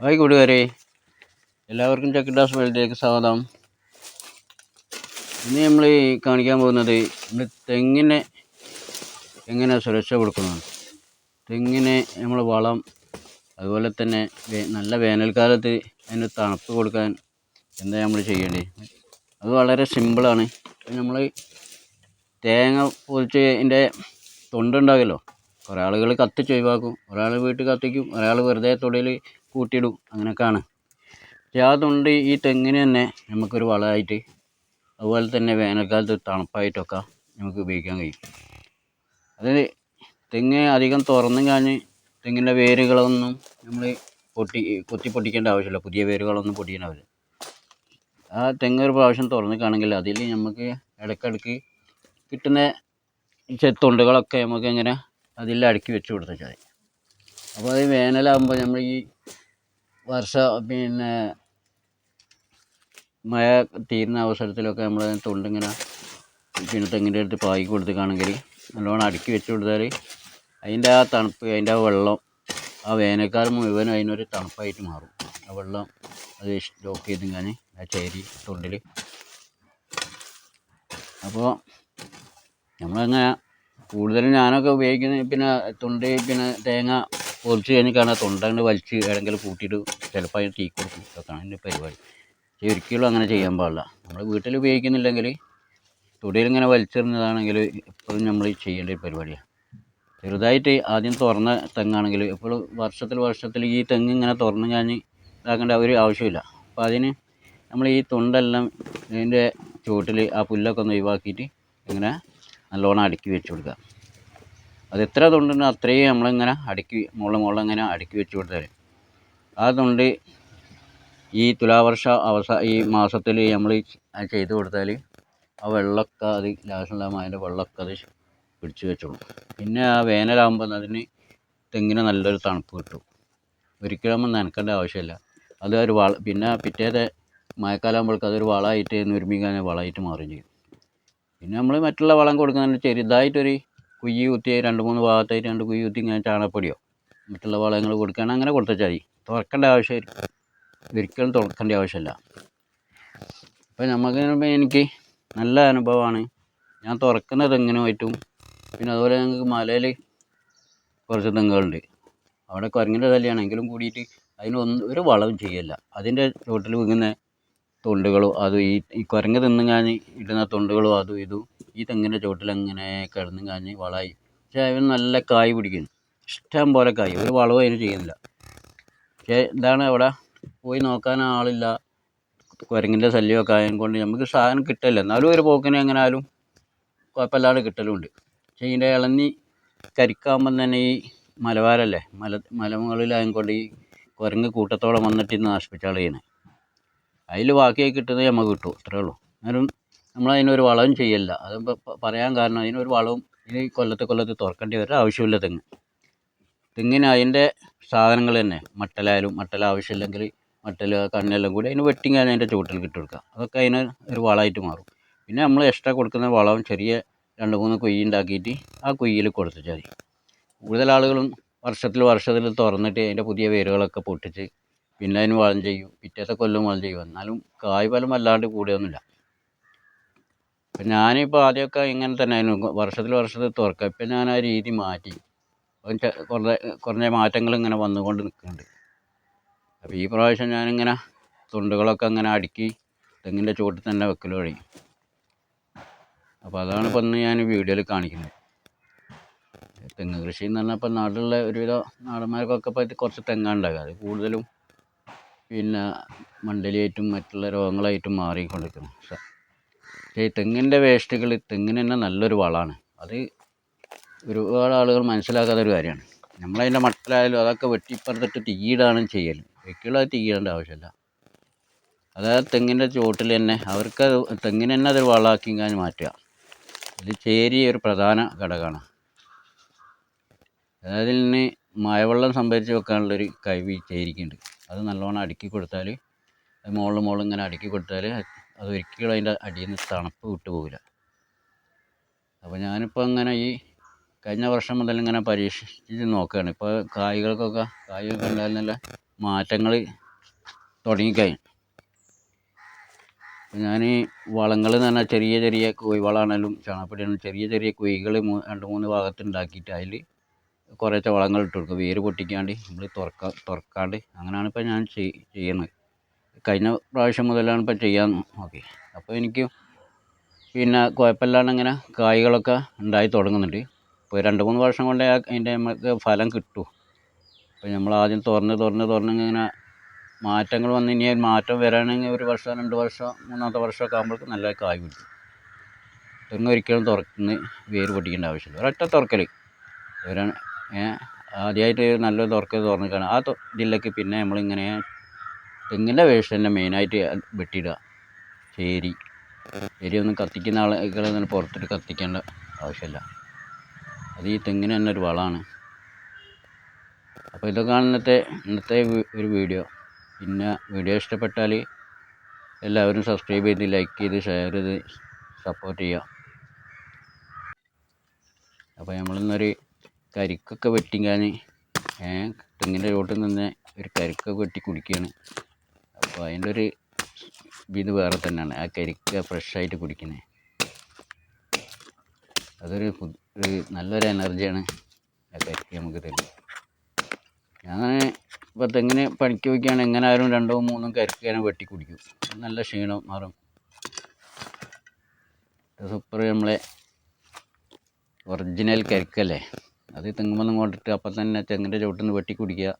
Hi കൂട്ടുകാരെ എല്ലാവർക്കും ചക്കിഡാസ് വേൾഡിലേക്ക് സ്വാഗതം. ഇന്ന് നമ്മൾ കാണിക്കാൻ പോകുന്നത് നമ്മൾ തെങ്ങിനെ എങ്ങനെ സുരക്ഷ കൊടുക്കുന്നതാണ് തെങ്ങിന് നമ്മൾ വളം അതുപോലെ തന്നെ നല്ല വേനൽക്കാലത്ത് അതിന് തണുപ്പ് കൊടുക്കാൻ എന്താ നമ്മൾ ചെയ്യേണ്ടത്? അത് വളരെ സിമ്പിളാണ് നമ്മൾ തേങ്ങ പൊതിച്ച് അതിന്റെ തൊണ്ടുണ്ടാകുമല്ലോ കുറേ ആളുകൾ കത്തിച്ച് ഒഴിവാക്കും. ഒരാൾ വീട്ടിൽ കത്തിക്കും ഒരാൾ വെറുതെ തൊടിയിൽ കൂട്ടിയിടും. അങ്ങനെയൊക്കെയാണ്. പക്ഷേ ആ ഈ തെങ്ങിന് തന്നെ നമുക്കൊരു വളമായിട്ട് അതുപോലെ തന്നെ വേനൽക്കാലത്ത് തണുപ്പായിട്ടൊക്കെ നമുക്ക് ഉപയോഗിക്കാൻ കഴിയും. അതായത് തെങ്ങ് അധികം തുറന്നും കാഞ്ഞ് തെങ്ങിന്റെ വേരുകളൊന്നും നമ്മൾ പൊട്ടി കൊത്തി പൊട്ടിക്കേണ്ട ആവശ്യമില്ല. പുതിയ വേരുകളൊന്നും പൊട്ടിക്കേണ്ട ആവശ്യമില്ല ആ തെങ്ങ് ഒരു പ്രാവശ്യം തുറന്നു കാണെങ്കിൽ അതിൽ നമുക്ക് ഇടയ്ക്കിടയ്ക്ക് കിട്ടുന്ന ചെത്തുണ്ടുകളൊക്കെ നമുക്ക് ഇങ്ങനെ അതിൽ അടുക്കി വെച്ച് കൊടുത്താൽ മതി. അപ്പോൾ അത് വേനലാകുമ്പോൾ നമ്മൾ ഈ വർഷ പിന്നെ മഴ തീരുന്ന അവസരത്തിലൊക്കെ നമ്മൾ തൊണ്ടിങ്ങനെ പിന്നെ തെങ്ങിന്റെ അടുത്ത് പായി കൊടുത്തുകയാണെങ്കിൽ നല്ലോണം അടുക്കി വെച്ച് കൊടുത്താൽ അതിന്റെ ആ തണുപ്പ് അതിന്റെ ആ വെള്ളം ആ വേനൽക്കാലം മുഴുവൻ അതിനൊരു തണുപ്പായിട്ട് മാറും. ആ വെള്ളം അത് സ്റ്റോക്ക് ഞാൻ ആ ചേരി തൊണ്ടിൽ അപ്പോൾ നമ്മളങ്ങനെ കൂടുതലും ഞാനൊക്കെ ഉപയോഗിക്കുന്നത് പിന്നെ തൊണ്ടി പിന്നെ തേങ്ങ പൊളിച്ച് തൊണ്ട അങ്ങനെ വലിച്ച് ഏതെങ്കിലും കൂട്ടിയിട്ട് ചിലപ്പോൾ അതിന് തീ കൊടുക്കും. ഇതൊക്കെയാണ് എന്റെ പരിപാടി. ഒരിക്കലും അങ്ങനെ ചെയ്യാൻ പാടില്ല. നമ്മൾ വീട്ടിൽ ഉപയോഗിക്കുന്നില്ലെങ്കിൽ തൊടിയിൽ ഇങ്ങനെ വലിച്ചെറിഞ്ഞതാണെങ്കിൽ എപ്പോഴും നമ്മൾ ചെയ്യേണ്ട ഒരു പരിപാടിയാണ് ചെറുതായിട്ട് ആദ്യം തുറന്ന തെങ്ങാണെങ്കിൽ എപ്പോഴും വർഷത്തിൽ വർഷത്തിൽ ഈ തെങ്ങ് ഇങ്ങനെ തുറന്ന് കഴിഞ്ഞ് ഇതാക്കേണ്ട ഒരു ആവശ്യമില്ല. അപ്പോൾ അതിന് നമ്മൾ ഈ തൊണ്ടെല്ലാം ഇതിന്റെ ചുവട്ടിൽ ആ പുല്ലൊക്കെ ഒന്ന് ഒഴിവാക്കിയിട്ട് ഇങ്ങനെ നല്ലോണം അടുക്കി വെച്ച് കൊടുക്കുക. അത് എത്ര തൊണ്ടുണ്ടോ അത്രയും നമ്മളിങ്ങനെ അടുക്കി മുകളിൽ മുകളിൽ ഇങ്ങനെ അടുക്കി വെച്ച് കൊടുത്താൽ ആ തൊണ്ട് ഈ തുലാവർഷ അവസാന ഈ മാസത്തിൽ നമ്മൾ ചെയ്ത് കൊടുത്താൽ ആ വെള്ളമൊക്കെ അത് ലാസ്റ്റുണ്ടാകുമ്പോൾ അതിന്റെ വെള്ളമൊക്കെ അത് പിടിച്ച് വെച്ചോളും. പിന്നെ ആ വേനലാകുമ്പോൾ അതിന് തെങ്ങിന് നല്ലൊരു തണുപ്പ് കിട്ടും. ഒരിക്കലും നമ്മൾ നനക്കേണ്ട ആവശ്യമില്ല. അത് ഒരു വള പിന്നെ പിറ്റേത്തെ മഴക്കാലമാകുമ്പോഴേക്ക് അതൊരു വളമായിട്ട് നുരുമ്പിക്കാൻ വളമായിട്ട് മാറുകയും ചെയ്യും. പിന്നെ നമ്മൾ മറ്റുള്ള വളം കൊടുക്കുന്നതിന് ചെറുതായിട്ടൊരു കുയ്യ് കുത്തി രണ്ട് മൂന്ന് ഭാഗത്തായിട്ട് രണ്ട് കുഴി കുത്തി ഇങ്ങനെ ചാണകപ്പൊടിയോ മറ്റുള്ള വളങ്ങൾ കൊടുക്കുകയാണെങ്കിൽ അങ്ങനെ കൊടുത്താൽ മതി തുറക്കേണ്ട ആവശ്യമില്ല. ഒരിക്കലും തുറക്കേണ്ട ആവശ്യമില്ല. അപ്പോൾ നമുക്ക് എനിക്ക് നല്ല അനുഭവമാണ്. ഞാൻ തുറക്കുന്ന പറ്റും? പിന്നെ അതുപോലെ ഞങ്ങൾക്ക് മലയിൽ കുറച്ച് തെങ്ങുകളുണ്ട്. അവിടെ കുരങ്ങിന്റെ തല്ലിയാണ് എങ്കിലും കൂടിയിട്ട് അതിനൊന്നും ഒരു വളവും ചെയ്യില്ല. അതിന്റെ ചുവട്ടിൽ വീങ്ങുന്ന തൊണ്ടുകളും അതും ഈ ഈ കുരങ്ങ് ഞാൻ ഇടുന്ന തൊണ്ടുകളും അതും ഇതും ഈ തെങ്ങിന്റെ ചുവട്ടിലങ്ങനെ കിടന്നും കാഞ്ഞ് വളമായി പക്ഷേ അതിന് നല്ല കായ് പിടിക്കുന്നു. ഇഷ്ടം പോലെ കായ്. ഒരു വളവും അതിന് ചെയ്യുന്നില്ല. പക്ഷേ എന്താണ് അവിടെ പോയി നോക്കാൻ ആളില്ല. കുരങ്ങിന്റെ ശല്യമൊക്കെ ആയത് കൊണ്ട് നമുക്ക് സാധനം കിട്ടില്ല എന്നാലും ഒരു പോക്കിന് എങ്ങനെയാലും കുഴപ്പമില്ലാതെ കിട്ടലുമുണ്ട് പക്ഷേ ഇതിന്റെ ഇളന്നി കരിക്കാകുമ്പം തന്നെ ഈ മലവാരല്ലേ മല മലമുകളിലായതുകൊണ്ട് ഈ കുരങ്ങ് കൂട്ടത്തോടെ വന്നിട്ട് ഇന്ന് നശിപ്പിച്ചാൾ ചെയ്യുന്നത്. അതിൽ ബാക്കിയായി കിട്ടുന്നത് നമുക്ക് കിട്ടും. അത്രേ ഉള്ളൂ. എന്നാലും നമ്മൾ അതിനൊരു വളവും ചെയ്യില്ല. അത് പറയാൻ കാരണം അതിനൊരു വളവും ഇനി കൊല്ലത്ത് കൊല്ലത്ത് തുറക്കേണ്ടി വരെ ആവശ്യമില്ല തെങ്ങ്. തെങ്ങിന് അതിന്റെ സാധനങ്ങൾ തന്നെ. മട്ടലായാലും മട്ടൽ ആവശ്യമില്ലെങ്കിൽ മട്ടൽ കണ്ണെല്ലാം കൂടി അതിന് വെട്ടിങ്ങ് അതിന്റെ ചുവട്ടിൽ ഇട്ട് കൊടുക്കുക. അതൊക്കെ അതിന് ഒരു വളമായിട്ട് മാറും. പിന്നെ നമ്മൾ എക്സ്ട്രാ കൊടുക്കുന്ന വളവും ചെറിയ രണ്ട് മൂന്ന് കുയ്യ് ഉണ്ടാക്കിയിട്ട് ആ കുയ്യിൽ കൊടുത്തിട്ട് മതി. കൂടുതൽ ആളുകളും വർഷത്തിൽ വർഷത്തിൽ തുറന്നിട്ട് അതിന്റെ പുതിയ വേരുകളൊക്കെ പൊട്ടിച്ച് പിന്നെ അതിന് വളം ചെയ്യും. പിറ്റേത്തെ കൊല്ലം വളം ചെയ്യും. എന്നാലും കായ് ഫലം വല്ലാണ്ട് കൂടിയൊന്നുമില്ല. അപ്പം ഞാനിപ്പോൾ ആദ്യമൊക്കെ ഇങ്ങനെ തന്നെ ആയിരുന്നു. വർഷത്തിൽ വർഷത്തിൽ തുറക്കുക ഇപ്പം ഞാൻ ആ രീതി മാറ്റി. കുറേ കുറഞ്ഞ മാറ്റങ്ങൾ ഇങ്ങനെ വന്നുകൊണ്ട് നിൽക്കുന്നുണ്ട് അപ്പോൾ ഈ പ്രാവശ്യം ഞാനിങ്ങനെ തുണ്ടുകളൊക്കെ അങ്ങനെ അടുക്കി തെങ്ങിന്റെ ചുവട്ടിൽ തന്നെ വെക്കൽ വഴി അപ്പോൾ അതാണ് ഇപ്പം ഇന്ന് ഞാൻ വീഡിയോയിൽ കാണിക്കുന്നത്. തെങ്ങ് കൃഷി എന്ന് പറഞ്ഞാൽ ഇപ്പം നാട്ടിലുള്ള ഒരുവിധ നാടന്മാർക്കൊക്കെ ഇപ്പോൾ കുറച്ച് തെങ്ങാണ് അത് കൂടുതലും പിന്നെ മണ്ടലിയായിട്ടും മറ്റുള്ള രോഗങ്ങളായിട്ടും മാറിക്കൊണ്ടിരിക്കുന്നു. ഈ തെങ്ങിന്റെ വേസ്റ്റുകൾ തെങ്ങിന് തന്നെ നല്ലൊരു വളമാണ്. അത് ഒരുപാട് ആളുകൾ മനസ്സിലാക്കാത്ത ഒരു കാര്യമാണ്. നമ്മളതിന്റെ മട്ടലായാലും അതൊക്കെ വെട്ടിപ്പറത്തിട്ട് തീയിടാണ് ചെയ്യൽ അത് തീയിടേണ്ട ആവശ്യമില്ല. അതായത് തെങ്ങിന്റെ ചുവട്ടിൽ തന്നെ അവർക്ക് തെങ്ങിന് തന്നെ അതൊരു വളമാക്കി ഇങ്ങനെ മാറ്റുക. ഇത് ചേരി ഒരു പ്രധാന ഘടകമാണ്. അതായത് ഇതിന് മഴവെള്ളം സംഭരിച്ച് വെക്കാനുള്ളൊരു കഴിവ് ചേരിക്കുണ്ട് അത് നല്ലോണം അടുക്കി കൊടുത്താൽ അത് മുകളിൽ മുകളിൽ ഇങ്ങനെ അടുക്കി കൊടുത്താൽ അത് ഒരിക്കലും അതിന്റെ അടിയിൽ നിന്ന് തണുപ്പ് വിട്ടു പോകില്ല അപ്പോൾ ഞാനിപ്പോൾ അങ്ങനെ ഈ കഴിഞ്ഞ വർഷം മുതൽ ഇങ്ങനെ പരീക്ഷിച്ച് നോക്കുകയാണ്. ഇപ്പോൾ കായ്കൾക്കൊക്കെ കായ് കണ്ടാൽ നല്ല മാറ്റങ്ങൾ തുടങ്ങിക്കഴിഞ്ഞു. ഞാൻ വളങ്ങൾ എന്ന് പറഞ്ഞാൽ ചെറിയ ചെറിയ കുഴിവളമാണെങ്കിലും ചാണകപ്പൊടിയാണെങ്കിലും ചെറിയ ചെറിയ കുഴികൾ രണ്ട് മൂന്ന് ഭാഗത്ത് ഉണ്ടാക്കിയിട്ട് അതിൽ കുറേശ്ശെ വളങ്ങൾ ഇട്ട് കൊടുക്കും. വേര് പൊട്ടിക്കാണ്ട് നമ്മൾ തുറക്ക തുറക്കാണ്ട് അങ്ങനെയാണ് ഇപ്പോൾ ഞാൻ ചെയ്- ചെയ്യുന്നത്. കഴിഞ്ഞ പ്രാവശ്യം മുതലാണ് ഇപ്പോൾ ചെയ്യാൻ നോക്കി. അപ്പോൾ എനിക്ക് പിന്നെ കുഴപ്പമില്ലാണ്ട് ഇങ്ങനെ കായ്കളൊക്കെ ഉണ്ടായി തുടങ്ങുന്നുണ്ട്. ഇപ്പോൾ രണ്ട് മൂന്ന് വർഷം കൊണ്ട് അതിന്റെ നമുക്ക് ഫലം കിട്ടും. അപ്പോൾ നമ്മൾ ആദ്യം തുറന്ന് തുറന്ന് തുറന്ന് ഇങ്ങനെ മാറ്റങ്ങൾ വന്ന് ഇനി മാറ്റം വരാണെങ്കിൽ ഒരു വർഷം രണ്ട് വർഷം മൂന്നാമത്തെ വർഷമൊക്കെ ആകുമ്പോഴേക്കും നല്ല കായ് കിട്ടും. തെങ്ങ് ഒരിക്കലും തുറന്ന് വേര് പൊട്ടിക്കേണ്ട ആവശ്യമില്ല. ഒരൊറ്റ തുറക്കൽ. ഒരു ആദ്യമായിട്ട് നല്ല തുറക്കൽ തുറന്നിക്കാണ് ആ ഇതിലേക്ക് പിന്നെ നമ്മളിങ്ങനെ തെങ്ങിന്റെ വേസ്റ്റ് തന്നെ മെയിനായിട്ട് വെട്ടിയിടുക. ചേരി. ചേരിയൊന്നും കത്തിക്കുന്ന ആളുകളെ തന്നെ പുറത്തിട്ട് കത്തിക്കേണ്ട ആവശ്യമില്ല. അത് ഈ തെങ്ങിന് തന്നെ ഒരു വളമാണ്. അപ്പോൾ ഇതൊക്കെയാണ് ഇന്നത്തെ ഇന്നത്തെ ഒരു വീഡിയോ. പിന്നെ വീഡിയോ ഇഷ്ടപ്പെട്ടാൽ എല്ലാവരും സബ്സ്ക്രൈബ് ചെയ്ത് ലൈക്ക് ചെയ്ത് ഷെയർ ചെയ്ത് സപ്പോർട്ട് ചെയ്യുക. അപ്പോൾ നമ്മളിന്നൊരു കരിക്കൊക്കെ വെട്ടിക്കാൻ തെങ്ങിന്റെ ചോട്ടിൽ നിന്ന് ഒരു കരിക്കൊക്കെ വെട്ടി കുടിക്കുകയാണ്. അപ്പോൾ അതിന്റെ ഒരു ഇത് വേറെ തന്നെയാണ്. ആ കരിക്ക് ഫ്രഷായിട്ട് കുടിക്കുന്നത് അതൊരു ഒരു നല്ലൊരു എനർജിയാണ് ആ കരിക്ക് നമുക്ക് തരുന്നത്. ഞാൻ ഇപ്പോൾ തെങ്ങിന് പണിക്ക് വയ്ക്കുകയാണ് എങ്ങനെ ആയാലും രണ്ടോ മൂന്നോ കരിക്ക് ഞാൻ വെട്ടി കുടിക്കും. നല്ല ക്ഷീണം മാറും. സൂപ്പർ നമ്മളെ ഒറിജിനൽ കരിക്കല്ലേ? അത് തെങ്ങുമ്പോൾ കൊണ്ടിട്ട് അപ്പം തന്നെ തെങ്ങിന്റെ ചുവട്ടിൽ നിന്ന് വെട്ടി കുടിക്കുക.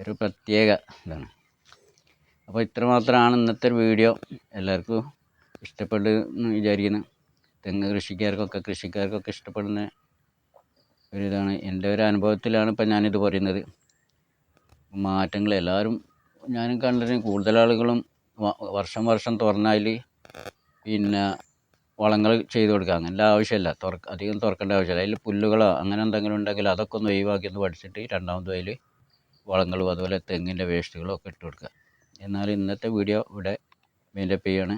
ഒരു പ്രത്യേക ഇതാണ്. അപ്പോൾ ഇത്രമാത്രമാണ് ഇന്നത്തെ വീഡിയോ. എല്ലാവർക്കും ഇഷ്ടപ്പെട്ടു എന്ന് വിചാരിക്കുന്നു. തെങ്ങ് കൃഷിക്കാർക്കൊക്കെ കൃഷിക്കാർക്കൊക്കെ ഇഷ്ടപ്പെടുന്ന ഒരു ഇതാണ് എന്റെ ഒരു അനുഭവത്തിലാണ് ഇപ്പം ഞാനിത് പറയുന്നത്. മാറ്റങ്ങൾ എല്ലാവരും ഞാനും കണ്ടതിന് കൂടുതൽ ആളുകളും വർഷം വർഷം തുറന്നാൽ പിന്നെ വളങ്ങൾ ചെയ്ത് കൊടുക്കുക. അങ്ങനെ ആവശ്യമില്ല. തുറക്ക അധികം തുറക്കേണ്ട ആവശ്യമില്ല. അതിൽ പുല്ലുകളോ അങ്ങനെ എന്തെങ്കിലും ഉണ്ടെങ്കിൽ അതൊക്കെ ഒന്ന് ഒഴിവാക്കി ഒന്ന് പഠിച്ചിട്ട് രണ്ടാമത് അതിൽ വളങ്ങളും അതുപോലെ തെങ്ങിന്റെ വേസ്റ്റുകളും ഒക്കെ ഇട്ട് കൊടുക്കുക. എന്നാൽ ഇന്നത്തെ വീഡിയോ ഇവിടെ മീൻഡപ്പ് ചെയ്യാണ്.